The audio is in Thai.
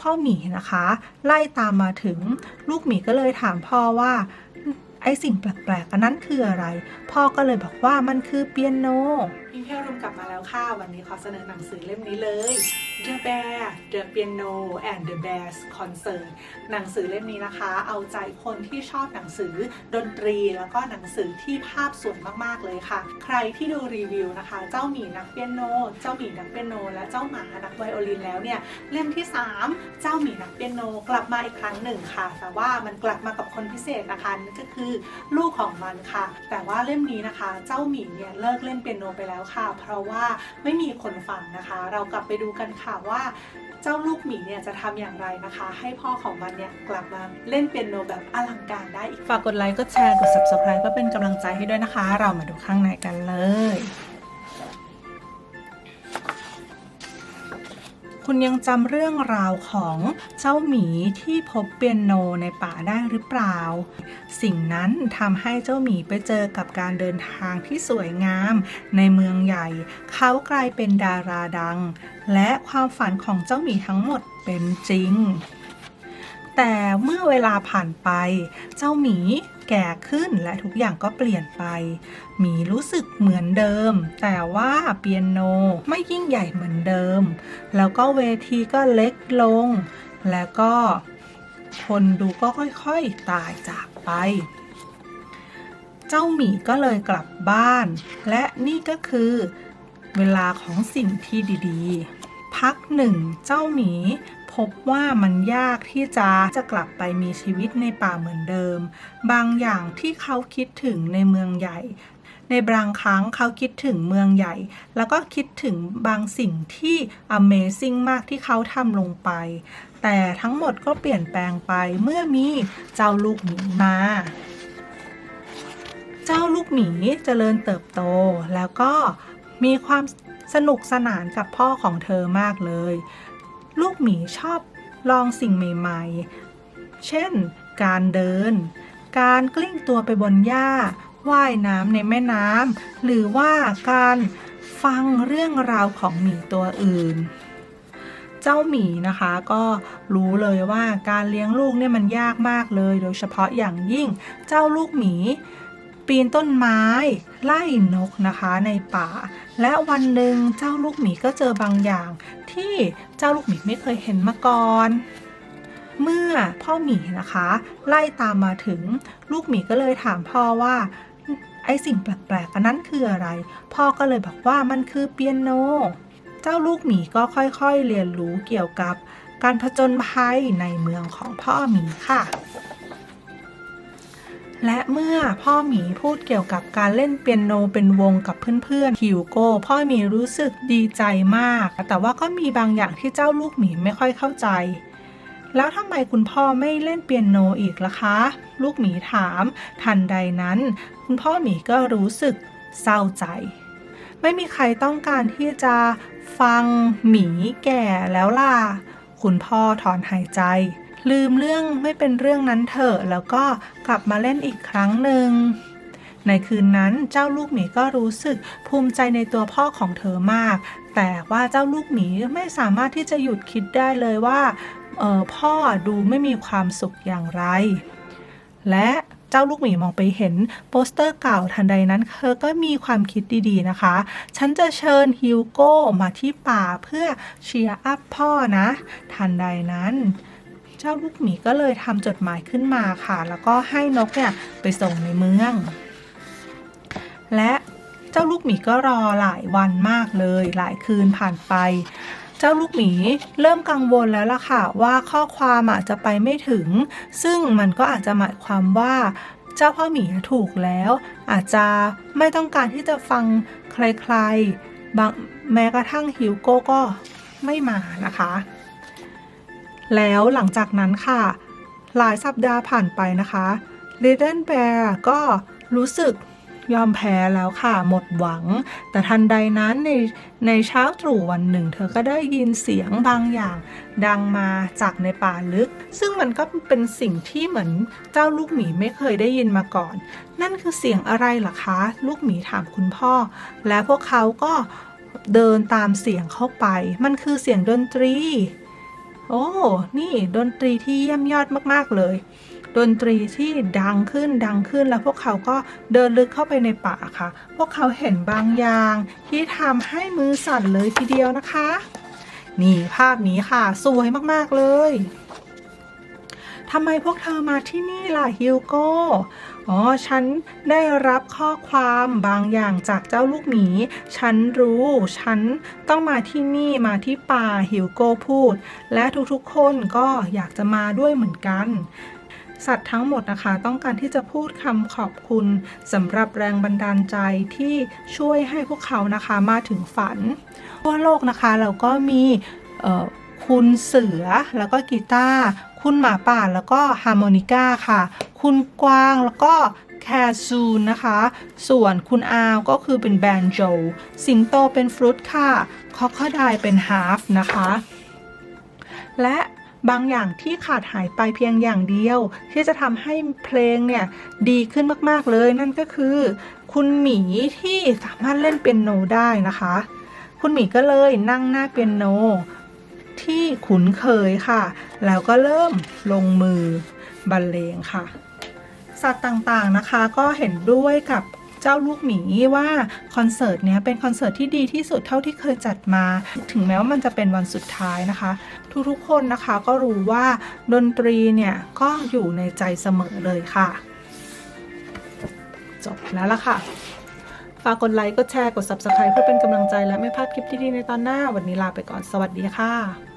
พ่อหมีนะคะ ไล่ตามมาถึง ลูกหมีก็เลยถามพ่อว่า ไอสิ่งแปลกๆอันนั้นคืออะไร พ่อก็เลยบอกว่ามันคือเปียโนพิมพ์เพียรุมกลับมาแล้วค่ะ วันนี้ขอเสนอหนังสือเล่มนี้เลย The Bear The Piano and the Bears Concert หนังสือเล่มนี้นะคะ เอาใจคนที่ชอบหนังสือดนตรี แล้วก็หนังสือที่ภาพสวยมากๆเลยค่ะ ใครที่ดูรีวิวนะคะ เจ้าหมีนักเปียโน เจ้าหมีนักเปียโน และเจ้าหมานักไวโอลินแล้วเนี่ยเล่มที่ 3 เจ้าหมีนักเปียโนกลับมาอีกครั้งหนึ่งค่ะ แต่ว่ามันกลับมากับคนพิเศษนะคะนั่นก็คือลูกของมันค่ะ แต่ว่าเล่มนี้นะคะ เจ้าหมีเนี่ยเลิกเล่นเปียโนไปแล้วค่ะ เพราะว่าไม่มีคนฟังนะคะ เรากลับไปดูกันค่ะว่าเจ้าลูกหมีเนี่ยจะทำอย่างไรนะคะ ให้พ่อของมันเนี่ยกลับมาเล่นเปียโนแบบอลังการได้อีกฝากกดไลค์กดแชร์กด subscribe ก็เป็นกำลังใจให้ด้วยนะคะ เรามาดูข้างในกันเลย คุณยังจำเรื่องราวของเจ้าหมีที่พบเปียโนในป่าได้หรือเปล่า สิ่งนั้นทำให้เจ้าหมีไปเจอกับการเดินทางที่สวยงาม ในเมืองใหญ่ เขากลายเป็นดาราดัง และความฝันของเจ้าหมีทั้งหมดเป็นจริง แต่เมื่อเวลาผ่านไป เจ้าหมีแก่ขึ้นและทุกอย่างก็เปลี่ยนไป หมีรู้สึกเหมือนเดิม แต่ว่าเปียโนไม่ยิ่งใหญ่เหมือนเดิม แล้วก็เวทีก็เล็กลง แล้วก็คนดูก็ค่อยๆตายจากไป เจ้าหมีก็เลยกลับบ้าน และนี่ก็คือเวลาของสิ่งที่ดีๆ พักหนึ่งเจ้าหมีพบว่ามันยากที่จะจะกลับไปมีชีวิตในป่าเหมือนเดิม บางอย่างที่เขาคิดถึงในเมืองใหญ่ ในบางครั้งเขาคิดถึงเมืองใหญ่ แล้วก็คิดถึงบางสิ่งที่ Amazing มากที่เขาทำลงไป แต่ทั้งหมดก็เปลี่ยนแปลงไปเมื่อมีเจ้าลูกหมีมาเจ้าลูกหมีเจริญเติบโต แล้วก็มีความ สนุกสนานกับพ่อของเธอมากเลย ลูกหมีชอบลองสิ่งใหม่ๆ เช่น การเดิน การกลิ้งตัวไปบนหญ้า ว่ายน้ำในแม่น้ำ หรือว่าการฟังเรื่องราวของหมีตัวอื่น เจ้าหมีนะคะก็รู้เลยว่าการเลี้ยงลูกเนี่ยมันยากมากเลย โดยเฉพาะอย่างยิ่งเจ้าลูกหมี ปีนต้นไม้ ไล่นกนะคะในป่า และวันหนึ่งเจ้าลูกหมีก็เจอบางอย่าง ที่เจ้าลูกหมีไม่เคยเห็นมาก่อนเมื่อพ่อหมีนะคะ ไล่ตามมาถึงลูกหมีก็เลยถามพ่อว่า ไอสิ่งแปลกๆอันนั้นคืออะไร พ่อก็เลยบอกว่ามันคือเปียโน เจ้าลูกหมีก็ค่อยๆเรียนรู้เกี่ยวกับการผจญภัยในเมืองของพ่อหมีค่ะ และเมื่อพ่อหมีพูดเกี่ยวกับการเล่นเปียโนเป็นวงกับเพื่อนๆฮิวโก้พ่อหมีรู้สึกดีใจมาก แต่ว่าก็มีบางอย่างที่เจ้าลูกหมีไม่ค่อยเข้าใจ แล้วทำไมคุณพ่อไม่เล่นเปียโนอีกล่ะคะ ลูกหมีถาม ทันใดนั้น คุณพ่อหมีก็รู้สึกเศร้าใจ ไม่มีใครต้องการที่จะฟังหมีแก่แล้วล่ะ คุณพ่อถอนหายใจ ลืมเรื่องไม่เป็นเรื่องนั้นเถอะ แล้วก็กลับมาเล่นอีกครั้งหนึ่ง ในคืนนั้นเจ้าลูกหมีก็รู้สึกภูมิใจในตัวพ่อของเธอมาก แต่ว่าเจ้าลูกหมีไม่สามารถที่จะหยุดคิดได้เลยว่าออพ่อดูไม่มีความสุขอย่างไร และเจ้าลูกหมีมองไปเห็นโปสเตอร์เก่าทันใดนั้นเธอก็มีความคิดดีๆนะคะ ฉันจะเชิญฮิวโก้มาที่ป่าเพื่อเชียร์อัพพ่อนะ ทันใดนั้น เจ้าลูกหมีก็เลยทำจดหมายขึ้นมาค่ะ แล้วก็ให้นกเนี่ยไปส่งในเมือง และเจ้าลูกหมีก็รอหลายวันมากเลย หลายคืนผ่านไป เจ้าลูกหมีเริ่มกังวลแล้วล่ะค่ะ ว่าข้อความอาจจะไปไม่ถึง ซึ่งมันก็อาจจะหมายความว่าเจ้าพ่อหมีถูกแล้ว อาจจะไม่ต้องการที่จะฟังใครๆบางแม้กระทั่งฮิวโก้ก็ไม่มานะคะ แล้วหลังจากนั้นค่ะ หลายสัปดาห์ผ่านไปนะคะ Little Bear ก็รู้สึกยอมแพ้แล้วค่ะ หมดหวัง แต่ทันใดนั้นในในเช้าตรู่วันหนึ่ง เธอก็ได้ยินเสียงบางอย่าง ดังมาจากในป่าลึก ซึ่งมันก็เป็นสิ่งที่เหมือนเจ้าลูกหมีไม่เคยได้ยินมาก่อน นั่นคือเสียงอะไรล่ะคะ ลูกหมีถามคุณพ่อ และพวกเขาก็เดินตามเสียงเข้าไป มันคือเสียงดนตรี โอ้ นี่ดนตรีที่เยี่ยมยอดมาก ๆ เลย ดนตรีที่ดังขึ้นดังขึ้นแล้วพวกเขาก็เดินลึกเข้าไปในป่าค่ะ พวกเขาเห็นบางอย่างที่ทำให้มือสั่นเลยทีเดียวนะคะ นี่ภาพนี้ค่ะ สวยมาก ๆ เลย ทำไมพวกเธอมาที่นี่ล่ะฮิวโก้ อ๋อ ฉันได้รับข้อความบางอย่างจากเจ้าลูกหมี ฉันรู้ ฉันต้องมาที่นี่มาที่ป่าฮิวโก้พูด และทุกๆคนก็อยากจะมาด้วยเหมือนกัน สัตว์ทั้งหมดนะคะ ต้องการที่จะพูดคำขอบคุณสำหรับแรงบันดาลใจที่ช่วยให้พวกเขานะคะมาถึงฝัน ทั่วโลกนะคะเราก็มีเคุณเสือแล้วก็กีตาร์คุณหมาป่าแล้วก็ฮาร์โมนิก้าค่ะ คุณกวางแล้วก็แคซูนนะคะ ส่วนคุณอาวก็คือเป็นแบนโจ สิงโตเป็นฟลุตค่ะคอคไดเป็นฮาร์ฟนะคะ และบางอย่างที่ขาดหายไปเพียงอย่างเดียว ที่จะทำให้เพลงเนี่ยดีขึ้นมาก ๆ เลยนั่นก็คือ คุณหมีที่สามารถเล่นเปียโนได้นะคะ คุณหมีก็เลยนั่งหน้าเปียโน ที่คุ้นเคยค่ะ แล้วก็เริ่มลงมือบรรเลงค่ะ สัตว์ต่างๆนะคะก็เห็นด้วยกับเจ้าลูกหมีว่าคอนเสิร์ตเนี้ยเป็นคอนเสิร์ตที่ดีที่สุดเท่าที่เคยจัดมา ถึงแม้ว่ามันจะเป็นวันสุดท้ายนะคะ ทุกๆคนนะคะก็รู้ว่าดนตรีเนี่ยก็อยู่ในใจเสมอเลยค่ะ จบแล้วล่ะค่ะ ฝากกดไลค์กดแชร์กด Subscribe เพื่อเป็นกำลังใจและไม่พลาดคลิปที่ดีในตอนหน้า วันนี้ลาไปก่อนสวัสดีค่ะ